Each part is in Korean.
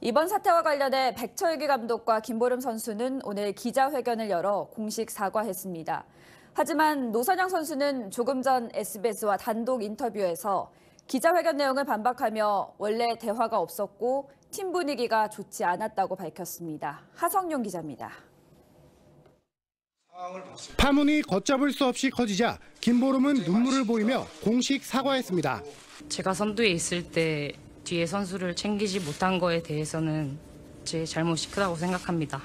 이번 사태와 관련해 백철기 감독과 김보름 선수는 오늘 기자회견을 열어 공식 사과했습니다. 하지만 노선영 선수는 조금 전 SBS와 단독 인터뷰에서 기자회견 내용을 반박하며 원래 대화가 없었고 팀 분위기가 좋지 않았다고 밝혔습니다. 하성룡 기자입니다. 파문이 걷잡을 수 없이 커지자 김보름은 눈물을 보이며 공식 사과했습니다. 제가 선두에 있을 때 뒤에 선수를 챙기지 못한 거에 대해서는 제 잘못이 크다고 생각합니다.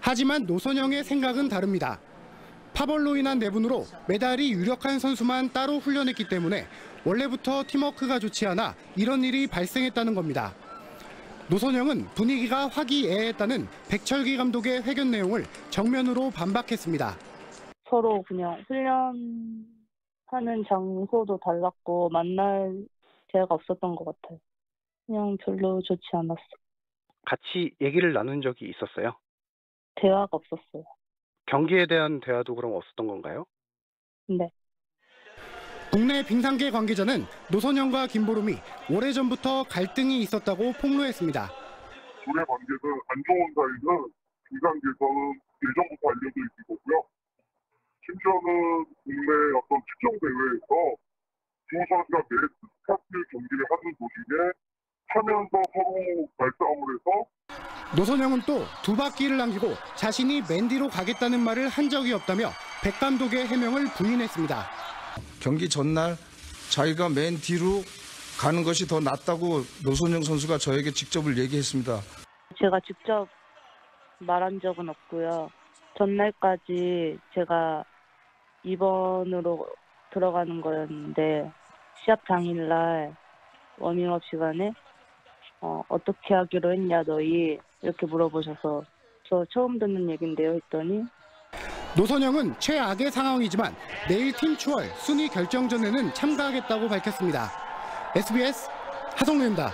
하지만 노선영의 생각은 다릅니다. 파벌로 인한 내분으로 메달이 유력한 선수만 따로 훈련했기 때문에 원래부터 팀워크가 좋지 않아 이런 일이 발생했다는 겁니다. 노선영은 분위기가 화기애애했다는 백철기 감독의 회견 내용을 정면으로 반박했습니다. 서로 그냥 훈련하는 장소도 달랐고 만날 기회가 없었던 것 같아요. 그냥 별로 좋지 않았어. 같이 얘기를 나눈 적이 있었어요? 대화가 없었어요. 경기에 대한 대화도 그럼 없었던 건가요? 네. 국내 빙상계 관계자는 노선영과 김보름이 오래전부터 갈등이 있었다고 폭로했습니다. 둘의 관계는 안 좋은 사이는 중상계에서는 예전부터 알려져 있는 거고요. 심지어는 국내 어떤 특정 대회에서 두 선수가 매 스타트 경기를 하는 도중에 하면서 서로 말싸움을 해서 노선영은 또 두 바퀴를 남기고 자신이 맨디로 가겠다는 말을 한 적이 없다며 백 감독의 해명을 부인했습니다. 경기 전날 자기가 맨 뒤로 가는 것이 더 낫다고 노선영 선수가 저에게 직접을 얘기했습니다. 제가 직접 말한 적은 없고요. 전날까지 제가 2번으로 들어가는 거였는데 시합 당일날 워밍업 시간에 어, 어떻게 하기로 했냐 너희 이렇게 물어보셔서 저 처음 듣는 얘긴데요 했더니 노선영은 최악의 상황이지만 내일 팀 추월 순위 결정전에는 참가하겠다고 밝혔습니다. SBS 하성룡입니다.